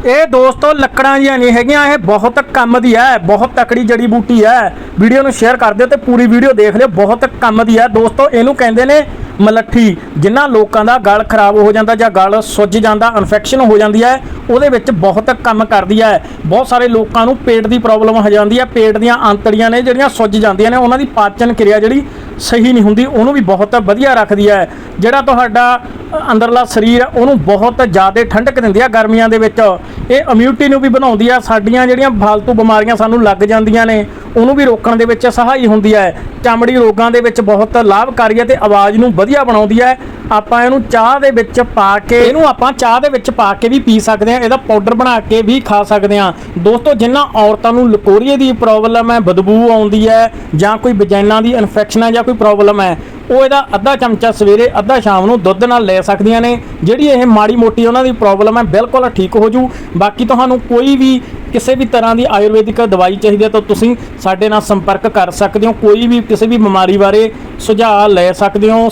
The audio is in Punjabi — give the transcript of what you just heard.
ਇਹ ਦੋਸਤੋ ਲੱਕੜਾਂ ਜੀਆਂ ਨਹੀਂ ਹੈਗੀਆਂ, ਇਹ ਬਹੁਤ ਕੰਮ ਦੀ ਹੈ, ਬਹੁਤ ਤਕੜੀ ਜੜੀ ਬੂਟੀ ਹੈ। ਵੀਡੀਓ ਨੂੰ ਸ਼ੇਅਰ ਕਰ ਦਿਓ ਤੇ ਪੂਰੀ ਵੀਡੀਓ ਦੇਖ ਲਿਓ, ਬਹੁਤ ਕੰਮ ਦੀ ਹੈ। ਦੋਸਤੋ ਇਹਨੂੰ ਕਹਿੰਦੇ ਨੇ ਮਲੱਠੀ ਜਿਨ੍ਹਾਂ ਲੋਕਾਂ ਦਾ ਗਲ ਖਰਾਬ ਹੋ ਜਾਂਦਾ ਜਾਂ ਗਲ ਸੁੱਜ ਜਾਂਦਾ ਇਨਫੈਕਸ਼ਨ ਹੋ ਜਾਂਦੀ ਹੈ, ਉਹਦੇ ਵਿੱਚ ਬਹੁਤ ਕੰਮ ਕਰਦੀ ਹੈ। ਬਹੁਤ ਸਾਰੇ ਲੋਕਾਂ ਨੂੰ ਪੇਟ ਦੀ ਪ੍ਰੋਬਲਮ ਹੋ ਜਾਂਦੀ ਹੈ, ਪੇਟ ਦੀਆਂ ਆਂਤੜੀਆਂ ਨੇ ਜਿਹੜੀਆਂ ਸੁੱਜ ਜਾਂਦੀਆਂ ਨੇ, ਉਹਨਾਂ ਦੀ ਪਾਚਨ ਕਿਰਿਆ ਜਿਹੜੀ ਸਹੀ ਨਹੀਂ ਹੁੰਦੀ, ਉਹਨੂੰ ਵੀ ਬਹੁਤ ਵਧੀਆ ਰੱਖਦੀ ਹੈ। ਜਿਹੜਾ ਤੁਹਾਡਾ ਅੰਦਰਲਾ ਸਰੀਰ ਹੈ, ਉਹਨੂੰ ਬਹੁਤ ਜ਼ਿਆਦਾ ਠੰਡਕ ਦਿੰਦੀ ਆ ਗਰਮੀਆਂ ਦੇ ਵਿੱਚ। ਇਹ ਇਮਿਊਨਿਟੀ ਨੂੰ ਵੀ ਬਣਾਉਂਦੀ ਆ ਸਾਡੀਆਂ ਜਿਹੜੀਆਂ ਫਾਲਤੂ ਬਿਮਾਰੀਆਂ ਸਾਨੂੰ ਲੱਗ ਜਾਂਦੀਆਂ ਨੇ ਉਹਨੂੰ ਵੀ ਰੋਕਣ ਦੇ ਵਿੱਚ ਸਹਾਈ ਹੁੰਦੀ ਹੈ ਚਮੜੀ ਰੋਗਾਂ ਦੇ ਵਿੱਚ ਬਹੁਤ ਲਾਭਕਾਰੀ ਹੈ ਤੇ ਆਵਾਜ਼ ਨੂੰ ਵਧੀਆ ਬਣਾਉਂਦੀ ਹੈ ਆਪਾਂ ਇਹਨੂੰ ਚਾਹ ਦੇ ਵਿੱਚ ਪਾ ਕੇ ਇਹਨੂੰ ਆਪਾਂ ਚਾਹ ਦੇ ਵਿੱਚ ਪਾ ਕੇ ਵੀ ਪੀ ਸਕਦੇ ਹਾਂ ਇਹਦਾ ਪਾਊਡਰ ਬਣਾ ਕੇ ਵੀ ਖਾ ਸਕਦੇ ਹਾਂ ਦੋਸਤੋ ਜਿਨ੍ਹਾਂ ਔਰਤਾਂ ਨੂੰ ਲਕੋਰੀਏ ਦੀ ਪ੍ਰੋਬਲਮ ਹੈ ਬਦਬੂ ਆਉਂਦੀ ਹੈ ਜਾਂ ਕੋਈ ਵਜਾਈਨਾ ਦੀ ਇਨਫੈਕਸ਼ਨ ਹੈ ਜਾਂ ਕੋਈ ਪ੍ਰੋਬਲਮ ਹੈ ਉਹ ਇਹਦਾ ਅੱਧਾ ਚਮਚਾ ਸਵੇਰੇ, ਅੱਧਾ ਸ਼ਾਮ ਨੂੰ ਦੁੱਧ ਨਾਲ ਲੈ ਸਕਦੀਆਂ ਨੇ। ਜਿਹੜੀ ਇਹ ਮਾੜੀ ਮੋਟੀ ਉਹਨਾਂ ਦੀ ਪ੍ਰੋਬਲਮ ਹੈ, ਬਿਲਕੁਲ ਠੀਕ ਹੋ ਜੂ। ਬਾਕੀ ਤੁਹਾਨੂੰ ਕੋਈ ਵੀ ਕਿਸੇ ਵੀ ਤਰ੍ਹਾਂ ਦੀ ਆਯੁਰਵੈਦਿਕ ਦਵਾਈ ਚਾਹੀਦੀ ਹੈ ਤਾਂ ਤੁਸੀਂ ਸਾਡੇ ਨਾਲ ਸੰਪਰਕ ਕਰ ਸਕਦੇ ਹੋ। ਕੋਈ ਵੀ ਕਿਸੇ ਵੀ ਬਿਮਾਰੀ ਬਾਰੇ ਸੁਝਾਅ ਲੈ ਸਕਦੇ ਹੋ।